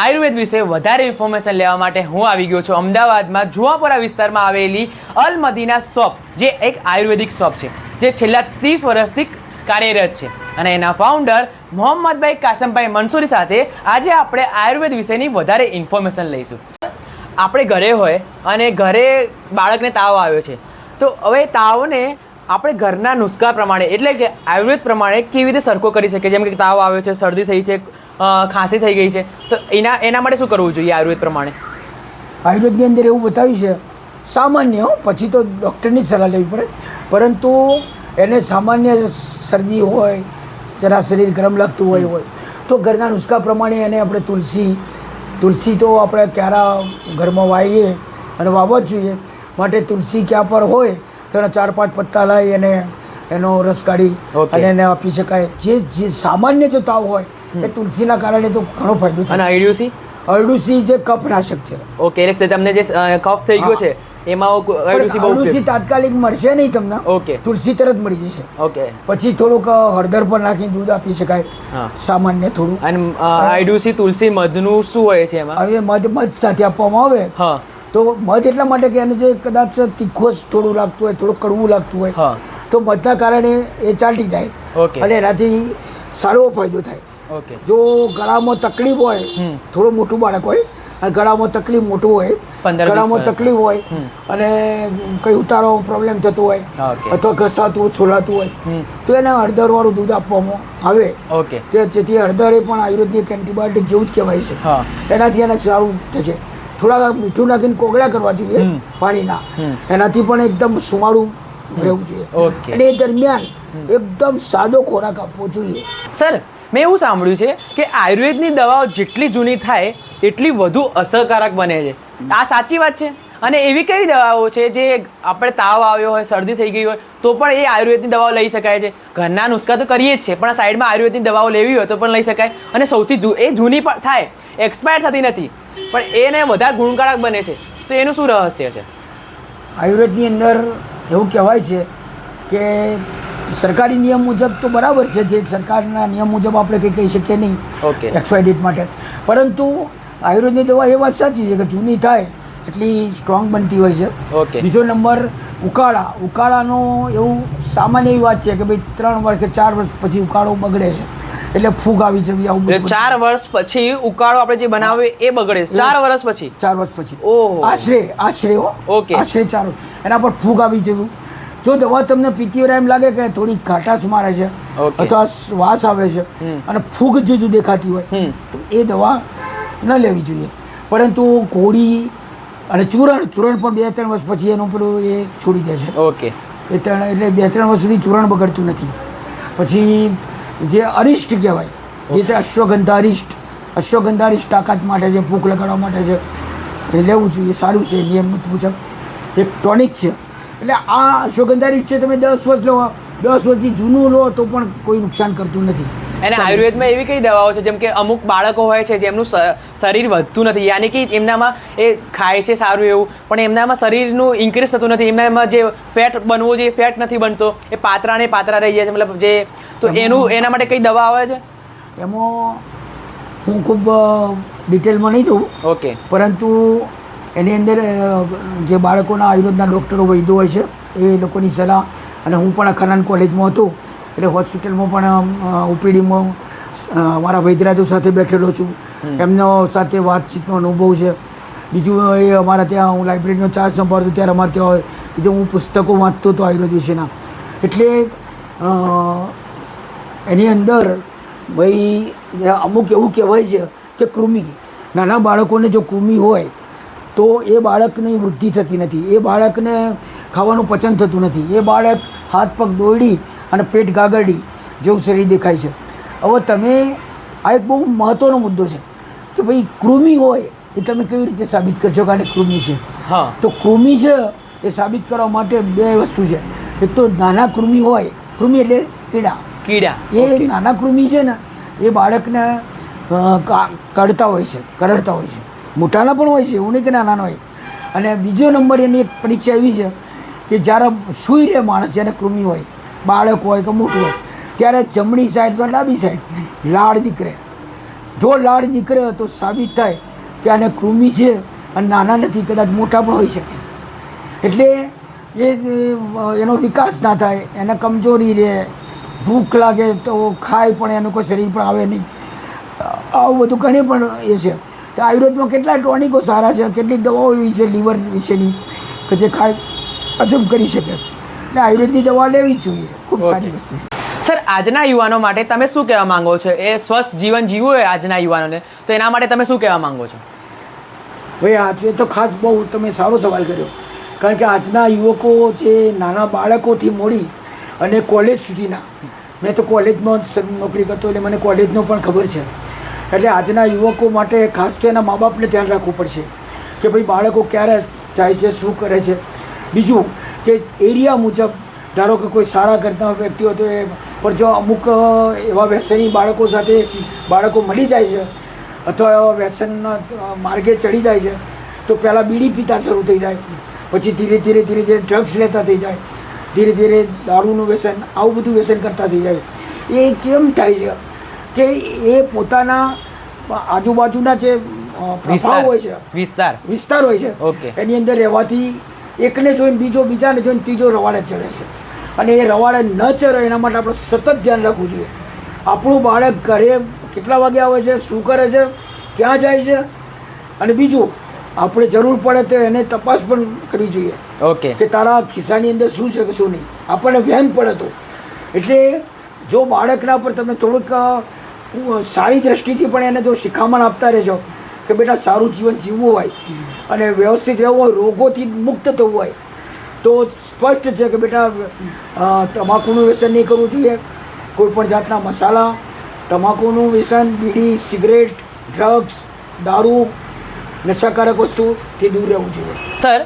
આયુર્વેદ વિશે વધારે ઇન્ફોર્મેશન લેવા માટે હું આવી ગયો છું. અમદાવાદમાં જુવાપુરા વિસ્તારમાં આવેલી અલ મદીના શોપ, જે એક આયુર્વેદિક શોપ છે, જે છેલ્લા ત્રીસ વર્ષથી કાર્યરત છે. અને એના ફાઉન્ડર મોહમ્મદભાઈ કાસમભાઈ મંસૂરી સાથે આજે આપણે આયુર્વેદ વિશેની વધારે ઇન્ફોર્મેશન લઈશું. આપણે ઘરે હોય અને ઘરે બાળકને તાવ આવ્યો છે, તો હવે તાવને આપણે ઘરના નુસ્ખા પ્રમાણે, એટલે કે આયુર્વેદ પ્રમાણે કેવી રીતે સરખો કરી શકીએ? જેમ કે તાવ આવ્યો છે, શરદી થઈ છે ખાંસી થઈ ગઈ છે. તો એના એના માટે શું કરવું જોઈએ આયુર્વેદ પ્રમાણે? આયુર્વેદની અંદર એવું બતાવ્યું છે સામાન્ય હો, પછી તો ડૉક્ટરની જ સલાહ લેવી પડે. પરંતુ એને સામાન્ય શરદી હોય જરા શરીર ગરમ લાગતું હોય હોય તો ઘરના નુસ્ખા પ્રમાણે એને આપણે તુલસી તુલસી તો આપણે ક્યારા ઘરમાં વાવીએ અને વાવવા જ જોઈએ. માટે તુલસી ક્યાં પર હોય તો એના ચાર પાંચ પત્તા લાવી અને એનો રસ કાઢી અને એને આપી શકાય. જે જે સામાન્ય જો તાવ હોય એ તુલસીના કારણે તો ઘણો ફાયદો અને અરડુસી અરડુસી જે કફનાશક છે. ઓકે એટલે તમને જે કફ થઈ ગયો છે એમાં અરડુસી બહુ અરડુસી તાત્કાલિક મળશે નહીં તમને. ઓકે. તુલસી તરત મળી જશે. ઓકે. પછી થોડુંક હળદર પર નાખીને દૂધ આપી શકાય. સામાન્ય થોડું. અને અરડુસી તુલસી મધનું શું હોય છે એમાં? હવે મધ મધ સાથે આપવામાં આવે. હા. તો મધ એટલા માટે કે એનું જે કદાચ તીખોસ થોડું લાગતું હોય થોડું કડવું લાગતું હોય હા. તો મધના કારણે એ ચાલતી જાય. અને એનાથી સારો ફાયદો થાય. જો ગળામાં તકલીફ હોય થોડું મોટું બાળક હોય અને ગળામાં તકલીફ મોટું હોય ગળામાં તકલીફ હોય અને કઈ ઉતારો પ્રોબ્લેમ થતો હોય અથવા ઘસાતું હોય છોલાતું હોય. તો એને હળદરવાળું દૂધ આપવામાં આવે. ઓકે જેથી હળદર એ પણ આયુર્વેદિક એન્ટીબાયોટિક જેવું જ કહેવાય છે. એનાથી એને સારું થશે. થોડા મીઠું નાખીને કોગળા કરવા જોઈએ પાણીના. એનાથી પણ એકદમ સુમાળું રહેવું જોઈએ. અને એ દરમિયાન એકદમ સાદો ખોરાક આપવો જોઈએ. સર મેં એવું સાંભળ્યું છે કે આયુર્વેદની દવાઓ જેટલી જૂની થાય, એટલી વધુ અસરકારક બને છે. આ સાચી વાત છે? અને એવી કઈ દવાઓ છે જે આપણે તાવ આવ્યો હોય, શરદી થઈ ગઈ હોય, તો પણ એ આયુર્વેદની દવાઓ લઈ શકાય છે? ઘરના નુસ્ખા તો કરીએ જ છે, પણ સાઈડમાં આયુર્વેદની દવાઓ લેવી હોય તો પણ લઈ શકાય. અને સૌથી એ જૂની પણ થાય, એક્સપાયર થતી નથી, પણ એને વધારે ગુણકારક બને છે. તો એનું શું રહસ્ય છે? આયુર્વેદની અંદર એવું કહેવાય છે કે સરકારી નિયમ મુજબ તો બરાબર છે જે સરકારના નિયમ મુજબ આપણે કંઈ કહી શકીએ નહીં ઓકે. એક્સવાયડેટ માટે. પરંતુ આયુર્વેદની દવા એ વાત સાચી છે કે જૂની થાય એટલી સ્ટ્રોંગ બનતી હોય છે. ઓકે. બીજો નંબર ઉકાળા. ઉકાળાનો એવું સામાન્ય એવી વાત છે કે ભાઈ ત્રણ વર્ષ કે ચાર વર્ષ પછી ઉકાળો બગડે છે. એટલે ફૂગ આવી જવી આવું ચાર વર્ષ પછી ઉકાળો આપણે જે બનાવે એ બગડે ચાર વર્ષ પછી? ચાર વર્ષ પછી. ઓહો. આશરે આશરે ઓકે. આશરે ચાર એના પર ફૂગ આવી જવું. જો દવા તમને પીતી વાર એમ લાગે કે થોડી ઘાટાશ મારે છે અથવા વાસ આવે છે અને ફૂગ જો દેખાતી હોય તો એ દવા ન લેવી જોઈએ. પરંતુ કોળી અને ચૂરણ ચૂરણ પણ બે ત્રણ વર્ષ પછી એનું પેલું એ છોડી દે છે. ઓકે એ ત્રણ એટલે બે ત્રણ વર્ષ સુધી ચૂરણ બગડતું નથી. પછી જે અરિષ્ટ કહેવાય જે તે અશ્વગંધા અરિષ્ટ અશ્વગંધા અરિષ્ટ તાકાત માટે છે ભૂખ લગાડવા માટે છે એ લેવું જોઈએ સારું છે નિયમિત મુજબ. એક ટોનિક છે એટલે આ અશ્વગંધા છે તમે દસ વર્ષ લો દસ વર્ષથી જૂનું લો તો પણ કોઈ નુકસાન કરતું નથી. અને આયુર્વેદમાં એવી કઈ દવાઓ છે જેમ કે અમુક બાળકો હોય છે જેમનું શરીર વધતું નથી યાની કે એમનામાં એ ખાય છે સારું એવું પણ એમનામાં શરીરનું ઇન્ક્રીઝ થતું નથી એમનામાં જે ફેટ બનવો જોઈએ ફેટ નથી બનતો એ પાતરા ને પાતરા રહી જાય છે મતલબ જે તો એનું એના માટે કઈ દવા આવે છે? એમાં હું ખૂબ ડિટેલમાં નહીં જોઉં. ઓકે. પરંતુ એની અંદર જે બાળકોના આયુર્વેદના ડૉક્ટરો વૈદ્યો હોય છે એ લોકોની સલાહ અને હું પણ આ કોલેજમાં હતો એટલે હોસ્પિટલમાં પણ ઓપીડીમાં મારા વૈદ્યરાજો સાથે બેઠેલો છું. એમનો સાથે વાતચીતનો અનુભવ છે. બીજું એ અમારા ત્યાં હું લાઇબ્રેરીનો ચાર્જ સંભાળતો ત્યારે અમારે ત્યાં હોય. બીજું હું પુસ્તકો વાંચતો હતો આયુર્વેદ વિશેના. એટલે એની અંદર ભાઈ જે અમુક એવું કહેવાય છે કે કૃમિ. નાના બાળકોને જો કૃમિ હોય તો એ બાળકની વૃદ્ધિ થતી નથી. એ બાળકને ખાવાનું પચન થતું નથી. એ બાળક હાથ પગ દોડી અને પેટ ગાગરડી જેવું શરીર દેખાય છે. હવે તમે આ એક બહુ મહત્ત્વનો મુદ્દો છે કે ભાઈ કૃમિ હોય એ તમે કેવી રીતે સાબિત કરશો કે આને કૃમિ છે. હા. તો કૃમિ છે એ સાબિત કરવા માટે બે વસ્તુ છે. એક તો નાના કૃમિ હોય કૃમિ એટલે કીડા. કીડા. એ. નાના કૃમિ છે ને એ બાળકને કાઢતા કરડતા હોય છે કરડતા હોય છે. મોટાના પણ હોય છે, એવું નહીં કે નાનાના હોય. અને બીજો નંબર એની એક પરીક્ષા એવી છે કે જ્યારે સૂઈ રહે માણસ, જ્યારે કૃમિ હોય, બાળક હોય કે મોટું હોય, ત્યારે જમણી સાઈડ પર ડાબી સાઈડ લાળ નીકળે. જો લાળ નીકળે તો સાબિત થાય કે આને કૃમિ છે અને નાના નથી, કદાચ મોટા પણ હોઈ શકે. એટલે એ એનો વિકાસ ના થાય, એને કમજોરી રહે, ભૂખ લાગે તો ખાય પણ એનું કોઈ શરીર પણ આવે નહીં. આવું બધું ઘણી પણ એ છે. તો આયુર્વેદમાં કેટલા ટોનિકો સારા છે કેટલીક દવાઓ એવી છે લીવર વિશેની કે જે ખાય અજબ કરી શકે. એટલે આયુર્વેદની દવા લેવી જ જોઈએ ખૂબ સારી વસ્તુ સર આજના યુવાનો માટે તમે શું કહેવા માંગો છો? એ સ્વસ્થ જીવન જીવવું હોય આજના યુવાનોને તો એના માટે તમે શું કહેવા માંગો છો? ભાઈ આજે તો ખાસ બહુ તમે સારો સવાલ કર્યો. કારણ કે આજના યુવકો જે નાના બાળકોથી મોડી અને કોલેજ સુધીના મેં તો કોલેજમાં જ નોકરી કરતો એટલે મને કોલેજનો પણ ખબર છે. એટલે આજના યુવકો માટે ખાસ તો એના મા બાપને ધ્યાન રાખવું પડશે કે ભાઈ બાળકો ક્યારે જાય છે, શું કરે છે. બીજું કે એરિયા મુજબ, ધારો કે કોઈ સારા કરતા વ્યક્તિ હોય તો એ પણ જો અમુક, એવા વ્યસની બાળકો સાથે બાળકો મળી જાય છે અથવા એવા વ્યસનના માર્ગે ચડી જાય છે, તો પહેલાં બીડી પીતા શરૂ થઈ જાય. પછી ધીરે ધીરે ધીરે ધીરે ડ્રગ્સ લેતા થઈ જાય. ધીરે ધીરે દારૂનું વ્યસન, આવું બધું વ્યસન કરતા થઈ જાય. એ કેમ થાય છે? કે એ પોતાના આજુબાજુના જે પ્રભાવ હોય છે. વિસ્તાર. વિસ્તાર હોય છે. ઓકે. એની અંદર રહેવાથી એકને જોઈને બીજો બીજાને જોઈને ત્રીજો રવાડે ચડે છે. અને એ રવાડે ન ચડે એના માટે આપણે સતત ધ્યાન રાખવું જોઈએ. આપણું બાળક ઘરે કેટલા વાગે આવે છે શું કરે છે ક્યાં જાય છે? અને બીજું આપણે જરૂર પડે તો એને તપાસ પણ કરવી જોઈએ. ઓકે. કે તારા ખિસ્સાની અંદર શું છે કે શું નહીં. આપણને વહેમ પડે તો. એટલે જો બાળકના પર તમે થોડુંક સારી દ્રષ્ટિથી પણ એને જો શિખામણ આપતા રહેજો કે બેટા સારું જીવન જીવવું હોય અને વ્યવસ્થિત રહેવું હોય, રોગોથી મુક્ત થવું હોય, તો સ્પષ્ટ છે કે બેટા તમાકુનું વ્યસન નહીં કરવું જોઈએ. કોઈ પણ જાતના મસાલા, તમાકુનું વ્યસન, બીડી, સિગરેટ, ડ્રગ્સ, દારૂ, નશાકારક વસ્તુથી દૂર રહેવું જોઈએ. સર,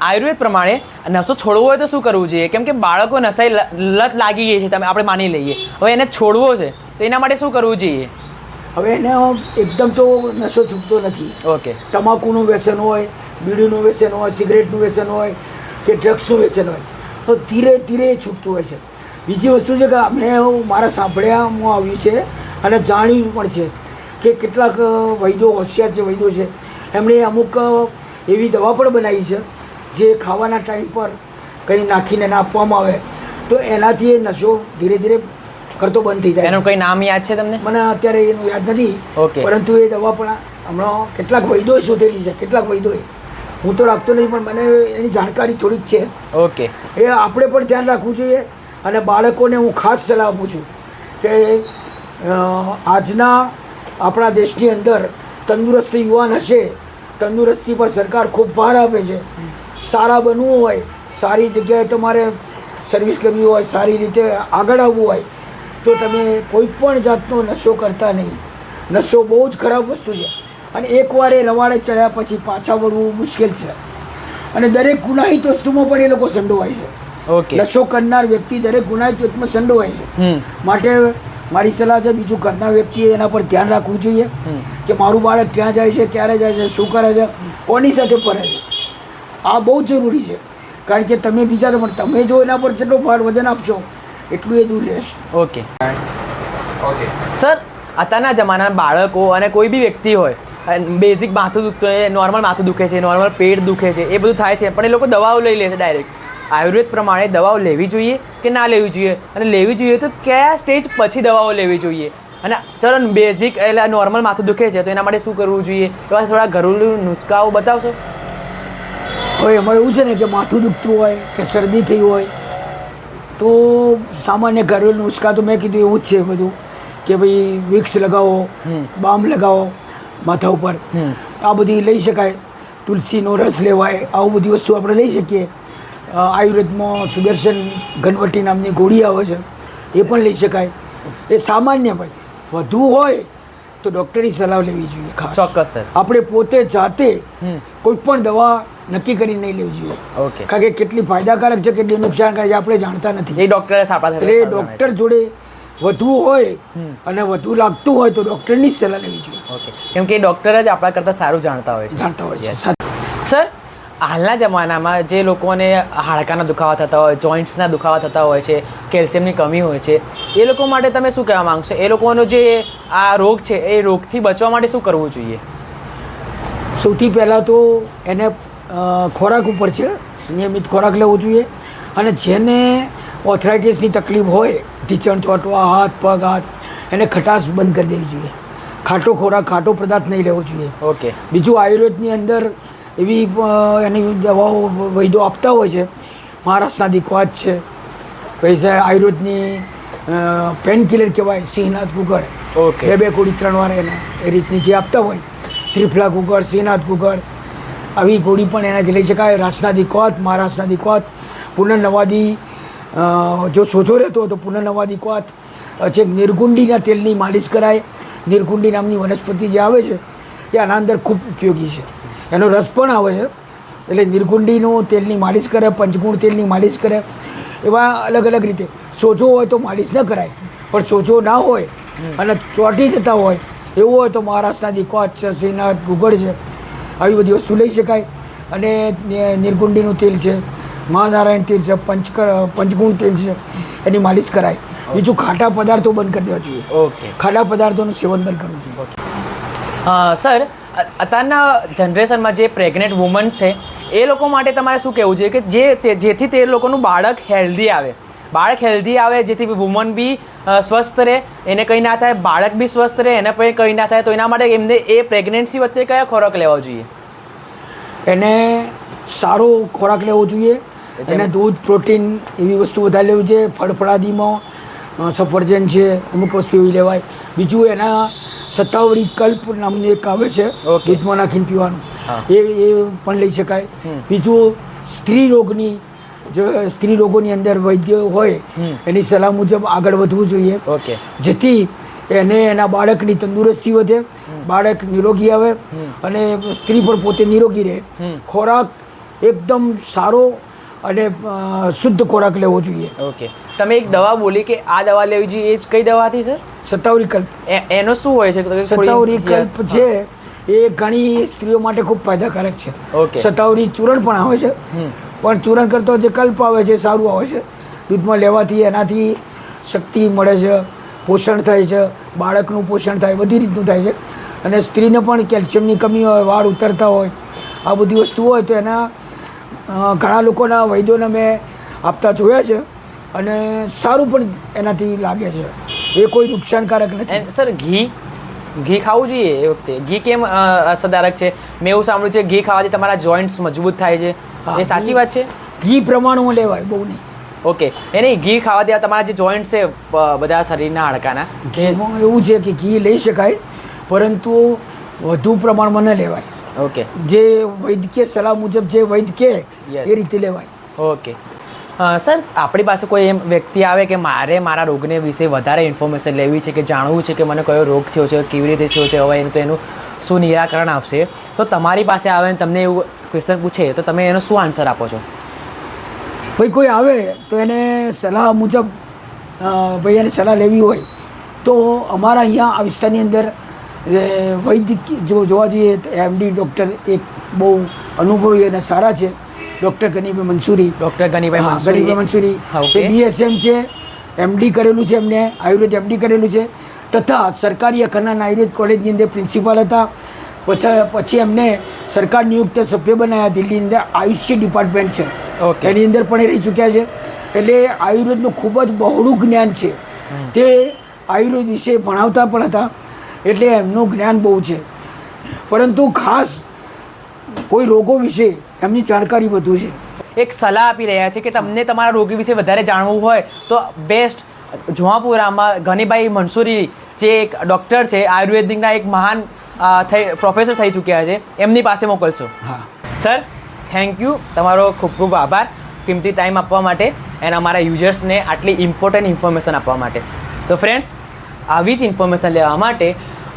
આયુર્વેદ પ્રમાણે નશો છોડવો હોય તો શું કરવું જોઈએ? કેમ કે બાળકો નશાઈ લત લાગી ગઈ છે, તમે આપણે માની લઈએ. હવે એને છોડવો છે. તો એના માટે શું કરવું જોઈએ? હવે એને એકદમ તો નશો છૂટતો નથી. ઓકે. તમાકુનું વ્યસન હોય બીડીનું વ્યસન હોય સિગરેટનું વ્યસન હોય કે ડ્રગ્સનું વ્યસન હોય તો ધીરે ધીરે એ છૂટતું હોય છે. બીજી વસ્તુ છે કે મેં મારા સાંભળ્યામાં આવ્યું છે અને જાણ્યું પણ છે કે કેટલાક વૈદો વૈદ્યો હોશિયાર છે વૈદ્યો છે એમણે અમુક એવી દવા પણ બનાવી છે જે ખાવાના ટાઈમ પર કંઈ નાખીને એને આપવામાં આવે તો એનાથી એ નશો ધીરે ધીરે કરતો બંધ થઈ જાય. એનું કંઈ નામ યાદ છે તમને? મને અત્યારે એનું યાદ નથી. ઓકે. પરંતુ એ દવા પણ હમણાં કેટલાક વૈદોએ શોધેલી છે કેટલાક વૈદોએ હું તો રાખતો નહીં પણ મને એની જાણકારી થોડીક છે. ઓકે. એ આપણે પણ ધ્યાન રાખવું જોઈએ અને બાળકોને હું ખાસ સલાહ આપું છું કે આજના આપણા દેશની અંદર તંદુરસ્ત યુવાન હશે તંદુરસ્તી પર સરકાર ખૂબ ભાર આપે છે. સારા બનવું હોય સારી જગ્યાએ તમારે સર્વિસ કરવી હોય સારી રીતે આગળ આવવું હોય તો તમે કોઈ પણ જાતનો નશો કરતા નહીં. નશો બહુ જ ખરાબ વસ્તુ છે. અને એકવાર એ રવાડે ચડ્યા પછી પાછા વળવું મુશ્કેલ છે. અને દરેક ગુનાહિત વસ્તુમાં પણ એ લોકો સંડોવાય છે. નશો કરનાર વ્યક્તિ દરેક ગુનાહિત વ્યક્તિમાં સંડોવાય છે. માટે મારી સલાહ છે બીજું કરનાર વ્યક્તિએ એના પર ધ્યાન રાખવું જોઈએ. કે મારું બાળક ક્યાં જાય છે ક્યારે જાય છે શું કરે છે કોની સાથે ફરે છે. આ બહુ જ જરૂરી છે. કારણ કે તમે બીજા પણ તમે જો એના પર જેટલો ભાર વજન આપશો એટલું એ દૂર રહેશે ઓકે. ઓકે. સર અત્યારના જમાનાના બાળકો અને કોઈ બી વ્યક્તિ હોય બેઝિક માથું દુખતું હોય નોર્મલ માથું દુખે છે નોર્મલ પેટ દુખે છે એ બધું થાય છે પણ એ લોકો દવાઓ લઈ લે છે ડાયરેક્ટ આયુર્વેદ પ્રમાણે દવાઓ લેવી જોઈએ કે ના લેવી જોઈએ? અને લેવી જોઈએ તો કયા સ્ટેજ પછી દવાઓ લેવી જોઈએ? અને ચલો બેઝિક એટલે નોર્મલ માથું દુખે છે તો એના માટે શું કરવું જોઈએ? એવા થોડા ઘરેલુ નુસ્ખાઓ બતાવશો? હવે એમાં એવું છે ને કે માથું દુખતું હોય કે શરદી થઈ હોય તો સામાન્ય ઘરેલું નુસ્ખા તો મેં કીધું એવું જ છે બધું કે ભાઈ વિક્સ લગાવો. બામ લગાવો માથા ઉપર. આ બધી લઈ શકાય. તુલસીનો રસ લેવાય આવું બધી વસ્તુ આપણે લઈ શકીએ. આયુર્વેદમાં સુદર્શન ઘનવટી નામની ગોળી આવે છે એ પણ લઈ શકાય. એ સામાન્ય ભાઈ વધુ હોય તો ડૉક્ટરની સલાહ લેવી જોઈએ ખાસ. ચોક્કસ સર. આપણે પોતે જાતે. કોઈ પણ દવા નક્કી કરી નહીં લેવી જોઈએ. ઓકે. કારણ કે કેટલી ફાયદાકારક છે કેટલી નુકસાનકારક છે આપણે જાણતા નથી. એ ડૉક્ટરે એટલે ડૉક્ટર જોડે વધુ હોય. અને વધુ લાગતું હોય તો ડૉક્ટરની જ સલાહ લેવી જોઈએ. ઓકે. કેમ કે ડૉક્ટર જ આપણા કરતાં સારું જાણતા હોય છે. જાણતા હોય છે. સર હાલના જમાનામાં જે લોકોને હાડકાના દુખાવા થતા હોય જોઈન્ટ્સના દુખાવા થતા હોય છે કેલ્શિયમની કમી હોય છે એ લોકો માટે તમે શું કહેવા માંગશો? એ લોકોનો જે આ રોગ છે એ રોગથી બચવા માટે શું કરવું જોઈએ? સૌથી પહેલાં તો એને ખોરાક ઉપર છે નિયમિત ખોરાક લેવો જોઈએ અને જેને ઓથરાઇટિસની તકલીફ હોય ઢીચણ ચોંટવા હાથ પગ હાથ એને ખટાશ બંધ કરી દેવી જોઈએ. ખાટો ખોરાક ખાટો પદાર્થ નહીં લેવો જોઈએ. ઓકે બીજું આયુર્વેદની અંદર એવી એની દવાઓ વૈદ્યો આપતા હોય છે. મહારાષ્ટ્રના દિકવાજ છે. પછી છે આયુર્વેદની પેન કિલર કહેવાય સિંહનાથ ગુગળ ઓકે. બે બે ગોળી ત્રણ વાર એના એ રીતની જે આપતા હોય. ત્રિફલા કુકર શ્રીનાથ કુકર આવી ગોળી પણ એનાથી લઈ શકાય. રાજના દિકોત મહારાષ્ટ્રના દિકોત પુનર્નવાદી જો સોજો રહેતો હોય તો પુનર્નવાદી કોત છેક નિર્ગુંડીના તેલની માલિશ કરાય. નિર્ગુંડી નામની વનસ્પતિ જે આવે છે એ આના અંદર ખૂબ ઉપયોગી છે. એનો રસ પણ આવે છે. એટલે નિર્ગુંડીનું તેલની માલિશ કરે પંચગુણ તેલની માલિશ કરે. એવા અલગ અલગ રીતે. સોજો હોય તો માલિશ ન કરાય. પણ સોજો ના હોય અને ચોંટી જતા હોય એવું હોય તો મહારાષ્ટ્રના દિકોચ છે શ્રીનાથ ગુગળ છે આવી બધી વસ્તુ લઈ શકાય. અને નિ- નિર્ગુંડીનું તેલ છે મહાનારાયણ તેલ છે પંચ પંચગુણ તેલ છે એની માલિશ કરાય. બીજું ખાટા પદાર્થો બંધ કરી દેવા જોઈએ. ઓકે. ખાટા પદાર્થોનું સેવન બંધ કરવું જોઈએ. સર અત્યારના જનરેશનમાં જે પ્રેગ્નેન્ટ વુમન્સ છે એ લોકો માટે તમારે શું કહેવું જોઈએ કે જે તે- જેથી તે લોકોનું બાળક હેલ્ધી આવે. બાળક હેલ્ધી આવે જેથી વુમન બી સ્વસ્થ રહે. એને કંઈ ના થાય બાળક બી સ્વસ્થ રહે એને પણ કંઈ ના થાય તો એના માટે એમને એ પ્રેગ્નન્સી વચ્ચે કયા ખોરાક લેવો જોઈએ? એને સારો ખોરાક લેવો જોઈએ. એને દૂધ પ્રોટીન એવી વસ્તુ વધારે લેવી જોઈએ. ફળફળાદીમાં સફરજન છે અમુક વસ્તુ એવી લેવાય. બીજું એના સત્તાવડી કલ્પ નામનું એક આવે છે. દૂધમાં નાખીને પીવાનું. એ એ પણ લઈ શકાય. બીજું સ્ત્રી રોગની જો સ્ત્રી રોગોની અંદર વૈદ્ય હોય એની સલાહ મુજબ આગળ વધવું જોઈએ. ઓકે. જેથી એને એના બાળકની તંદુરસ્તી વધે બાળક નિરોગી આવે અને સ્ત્રી પણ પોતે નિરોગી રહે. ખોરાક એકદમ સારો અને શુદ્ધ ખોરાક લેવો જોઈએ. ઓકે. તમે એક દવા બોલી કે આ દવા લેવી જોઈએ એ જ કઈ દવા હતી સર? સત્તાવરી કલ્પ. એનો શું હોય છે? સત્તાવરી કલ્પ છે એ ઘણી સ્ત્રીઓ માટે ખૂબ ફાયદાકારક છે. સત્તાવરી ચૂરણ પણ આવે છે. પણ ચૂરણ કરતો જે કલ્પ આવે છે સારું આવે છે. દૂધમાં લેવાથી એનાથી શક્તિ મળે છે પોષણ થાય છે બાળકનું પોષણ થાય બધી રીતનું થાય છે. અને સ્ત્રીને પણ કેલ્શિયમની કમી હોય વાળ ઉતરતા હોય આ બધી વસ્તુ હોય તો એના ઘણા લોકોના વૈદ્યોને મેં આપતા જોયા છે અને સારું પણ એનાથી લાગે છે. એ કોઈ નુકસાનકારક નથી. સર ઘી? ઘી ખાવું જોઈએ એ વખતે. ઘી કેમ અસરદારક છે? મેં એવું સાંભળ્યું છે ઘી ખાવાથી તમારા જોઈન્ટ્સ મજબૂત થાય છે. એ સાચી વાત છે? ઘી પ્રમાણમાં લેવાય બહુ નહીં. ઓકે. એ નહીં ઘી ખાવાથી તમારા જે જોઈન્ટ છે બધા શરીરના હાડકાના એવું છે કે ઘી લઈ શકાય પરંતુ વધુ પ્રમાણમાં ન લેવાય. ઓકે જે વૈદ્યકીય સલાહ મુજબ જે વૈદ્ય એ રીતે લેવાય. ઓકે સર આપણી પાસે કોઈ એમ વ્યક્તિ આવે કે મારે મારા રોગને વિશે વધારે ઇન્ફોર્મેશન લેવી છે કે જાણવું છે કે મને કયો રોગ થયો છે કેવી રીતે થયો છે હવે એનું તો એનું શું નિરાકરણ આપશે? તો તમારી પાસે આવે ને તમને એવું ક્વેશ્ચન પૂછે તો તમે એનો શું આન્સર આપો છો? ભાઈ કોઈ આવે તો એને સલાહ મુજબ ભાઈ એને સલાહ લેવી હોય તો અમારા અહીંયા આ વિસ્તારની અંદર એ, વૈદ્ય જો જોવા જઈએ તો એમડી ડૉક્ટર એક બહુ અનુભવી અને સારા છે. ડૉક્ટર ગનીભાઈ મંસૂરી. ડૉક્ટર ગનીભાઈ ગનીભાઈ મંસૂરી. હા, એ બીએસએમ છે. એમડી કરેલું છે એમને આયુર્વેદ એમડી કરેલું છે. તથા સરકારી અખરના આયુર્વેદ કોલેજની અંદર પ્રિન્સિપાલ હતા. પછી એમને સરકાર નિયુક્ત સભ્ય બનાવ્યા દિલ્હીની અંદર આયુષ્ય ડિપાર્ટમેન્ટ છે. એની અંદર પણ એ રહી ચૂક્યા છે. એટલે આયુર્વેદનું ખૂબ જ બહોળું જ્ઞાન છે. તે આયુર્વેદ વિશે ભણાવતા પણ હતા. એટલે એમનું જ્ઞાન બહુ છે. પરંતુ ખાસ કોઈ રોગો વિશે એમની જાણકારી વધુ છે. એક સલાહ આપી રહ્યા છે કે તમને તમારા રોગી વિશે વધારે જાણવું હોય તો બેસ્ટ જુહાપુરામાં ઘનીભાઈ મંસૂરી જે એક ડૉક્ટર છે આયુર્વેદિકના એક મહાન થઈ પ્રોફેસર થઈ ચૂક્યા છે એમની પાસે મોકલશો. હા. સર થેન્ક યુ તમારો ખૂબ ખૂબ આભાર કિંમતી ટાઈમ આપવા માટે એન્ડ અમારા યુઝર્સને આટલી ઇમ્પોર્ટન્ટ ઇન્ફોર્મેશન આપવા માટે. તો ફ્રેન્ડ્સ આવી જ ઇન્ફોર્મેશન લેવા માટે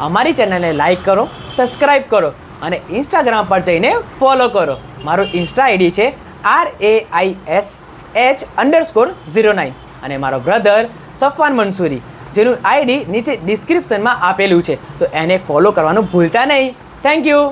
અમારી ચેનલને લાઇક કરો સબસ્ક્રાઈબ કરો અને ઇન્સ્ટાગ્રામ પર જઈને ફોલો કરો. મારું ઇન્સ્ટા આઈડી છે R A I S H underscore zero nine અને મારો બ્રધર સફવાન મંસૂરી જેનું આઈડી નીચે ડિસ્ક્રિપ્શનમાં આપેલું છે. તો એને ફોલો કરવાનું ભૂલતા નહીં. Thank you